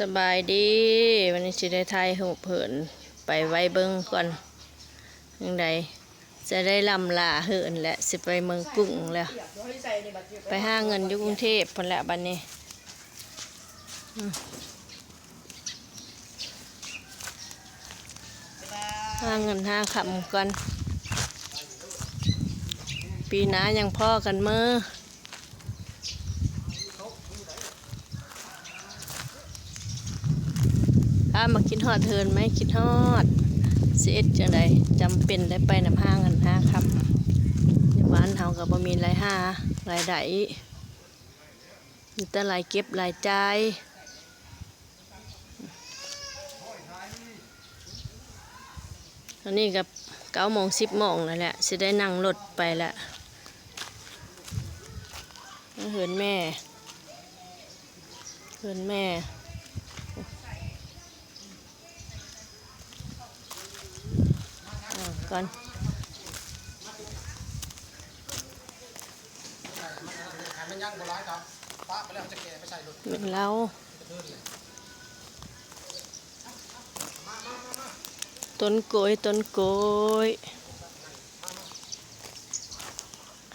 สบายดีวันนี้สิได้ทายหูเผินไปไว้เบิ้งก่อนยังไงจะได้ลำลาเหินและสิไปเมืองกุ้งแล้วไปห้าเงินอยู่กรุงเทพพนแหละบันนี้ห้าเงินห้าคำก่อนปีหน้ายังพ่อกันเมื่อ ถ้ามาคิดฮอดเทินไหมคิดฮอดเสียจังใดจำเป็นได้ไปนำห้างกันห้าครับในบ้านเฮาก็บ่มีรายห้ารายได้มีแต่รายเก็บรายจ่ายตอนนี้กับเก้าโมงสิบโมงแล้วแหละสิได้นั่งรถไปละเหินแม่เหินแม่ อ่าก่อน มันย่างโบราณครับป้าไปแล้วจะแก่ ไม่ใช่รถเป็นเราต้นโกยต้นโกย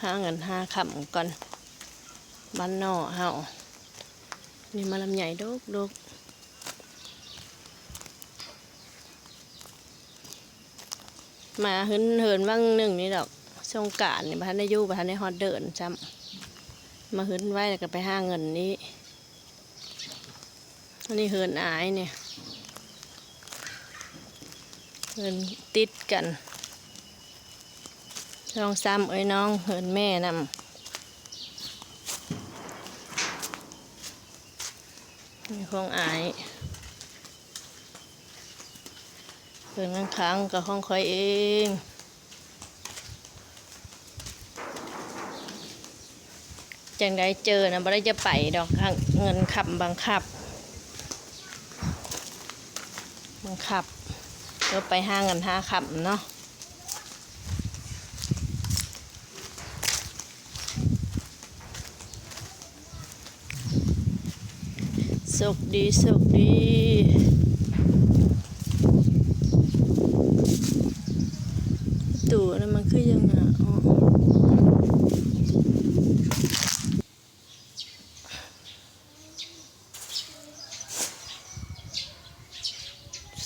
ห้าเงินห้าคำก่อนบ้านนอเฮานี่มาลำใหญ่ดกดก มาเหินเหินว่างหนึ่งนี่ดอกสงการนี่บ้านได้ยู่บ้านได้ฮอดเดินจำมาเหินไว้แล้วก็ไปห้าเงินนี้อันนี้เหินอายเนี่ยเหินติดกันลองซ้ำเอ้ยน้องเหินแม่นำนี่ของอาย เหินข้างกับห้องคอยเองจังได้เจอนะบ่ได้จะไปดอกเงินขับบังคับ บังคับก็ไปห้างเงินห้าขับเนาะสุขดีสุขดี ตู่นั่นมันคือยังไงอ๋อ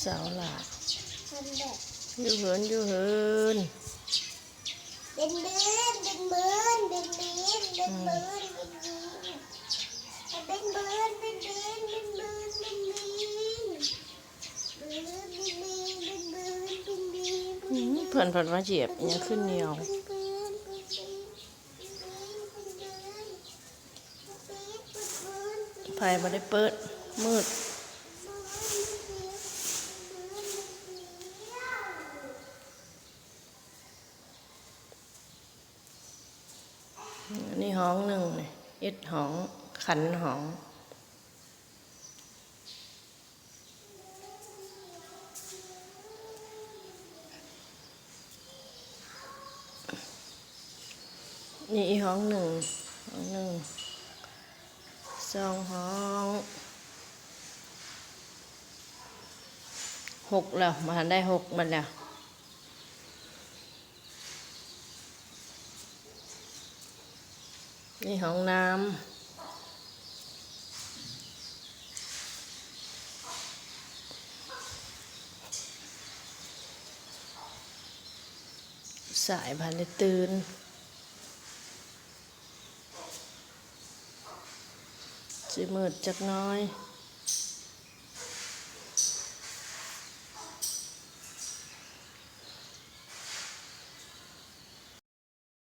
สาวหลามันแบบอยู่เหินอยู่เหินเป็นเบืนเป็นเบืนเป็นเบืนเป็นเบืนเป็นเบืนเป็นเบืนเป็นเบืนเป็นเบืนเป็นเบืนเป็นเบืนเป็นเบืนเป็นเบืน อืม เพื่อนเพื่อนมาเหยียบอยังขึ้นเหนียวไฟมาได้เปิด มืดนนี้ห้องหนึ่งนี่เอ็ดห้องขันห้อง นี่ห้องหนึ่งห้องหนึ่งสองห้องหกแล้วมาทันได้หกมันแล้วนี่ห้องน้ำสายพันได้ตื่น สิมืดจักน้อย